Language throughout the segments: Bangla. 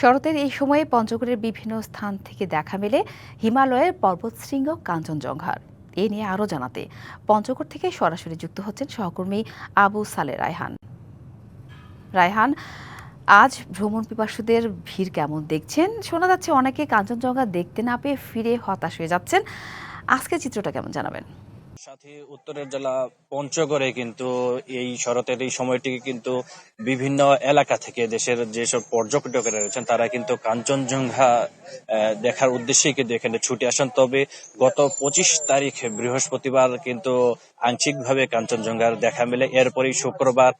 শরতের এই সময়ে পঞ্চগড়ের বিভিন্ন স্থান থেকে দেখা মেলে হিমালয়ের পর্বতশৃঙ্গ কাঞ্চনজঙ্ঘার। এ নিয়ে আরও জানাতে পঞ্চগড় থেকে সরাসরি যুক্ত হচ্ছেন সহকর্মী আবু সালে রায়হান। রায়হান, আজ ভ্রমণ পিপাসুদের ভিড় কেমন দেখছেন? শোনা যাচ্ছে অনেকে কাঞ্চনজঙ্ঘা দেখতে না পেয়ে ফিরে হতাশ হয়ে যাচ্ছেন। আজকে চিত্রটা কেমন জানাবেন? সাথে উত্তরের জেলা পঞ্চগড়ে কিন্তু এই শরতের এই সময়টিকে কিন্তু বিভিন্ন এলাকা থেকে দেশের যেসব পর্যটকেরা রয়েছেন, তারা কিন্তু কাঞ্চনজঙ্ঘা দেখার উদ্দেশ্যেই কিন্তু এখানে ছুটে আসেন। তবে গত পঁচিশ তারিখ বৃহস্পতিবার কিন্তু আংশিকভাবে কাঞ্চনজঙ্ঘার দেখা মেলে। এরপরেই শুক্রবার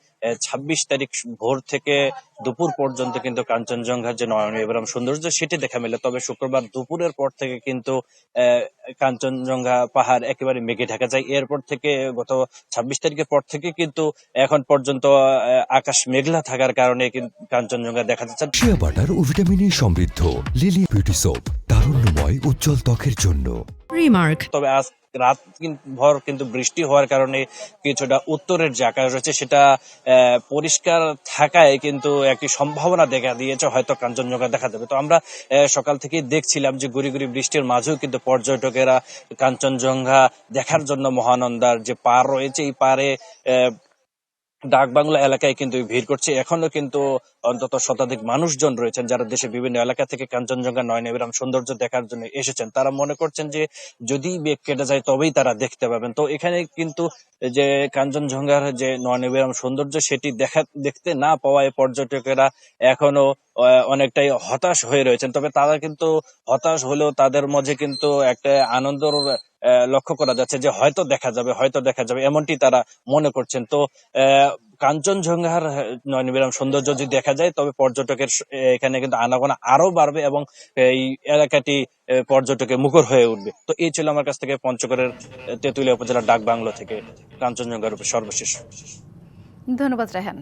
ছাব্বিশ তারিখ ভোর থেকে দুপুর পর্যন্ত কিন্তু কাঞ্চনজঙ্ঘার যে নয়নীয় এবং সৌন্দর্য, সেটি দেখা মেলে। তবে শুক্রবার দুপুরের পর থেকে কিন্তু কাঞ্চনজঙ্ঘা পাহাড় একেবারে মেঘে ঢাকা যায় এরপর থেকে গত ছাব্বিশ তারিখের পর থেকে কিন্তু এখন পর্যন্ত আকাশ মেঘলা থাকার কারণে কিন্তু কাঞ্চনজঙ্ঘা দেখা যাচ্ছে। শিয়া বাটার ও ভিটামিন সমৃদ্ধ লিলি বিউটি সোপ তারুণ্যময় উজ্জ্বল ত্বকের জন্য। রিমার্ক। তবে আজ রাত ভর কিন্তু বৃষ্টি হওয়ার কারণে কিছুটা উত্তরের যে আকাশ রয়েছে। সেটা পরিষ্কার থাকায় কিন্তু একটি সম্ভাবনা দেখা দিয়েছে, হয়তো কাঞ্চনজঙ্ঘা দেখা যাবে তো আমরা সকাল থেকে দেখছিলাম যে গুড়ি গুড়ি বৃষ্টির মাঝেও কিন্তু পর্যটকেরা কাঞ্চনজঙ্ঘা দেখার জন্য মহানন্দার যে পার রয়েছে, এই পারে আহ, ডাকবাংলা এলাকায় কিন্তু ভিড় করছে। এখনও কিন্তু অন্তত শতাধিক মানুষজন রয়েছেন যারা দেশের বিভিন্ন এলাকা থেকে কাঞ্চনজঙ্ঘা নয়নবিরাম সৌন্দর্য দেখার জন্য এসেছেন। তারা মনে করছেন যে যদি বেগ কেটে যায় তবেই তারা দেখতে পাবেন। তো এখানে কিন্তু যে কাঞ্চনজঙ্ঘার যে নয় নয়নবিরাম সৌন্দর্য সেটি দেখা দেখতে না পাওয়ায় পর্যটকেরা এখনও অনেকটাই হতাশ হয়ে রয়েছেন। তবে তারা কিন্তু হতাশ হলেও তাদের মাঝে কিন্তু একটা আনন্দর লক্ষ্য করা যাচ্ছে যে হয়তো দেখা যাবে হয়তো দেখা যাবে এমনটি তারা মনে করছেন। তো কাঞ্চনজঙ্ঘার নয়নবিরাম সৌন্দর্য যদি দেখা যায় তবে পর্যটকের এখানে কিন্তু আনাগোনা আরও বাড়বে এবং এই এলাকাটি আহ, পর্যটকে মুখর হয়ে উঠবে। তো এই ছিল আমার কাছ থেকে পঞ্চগড়ের তেঁতুলিয়া উপজেলার ডাক বাংলো থেকে কাঞ্চনজঙ্ঘার উপর সর্বশেষ। ধন্যবাদ রায়হান।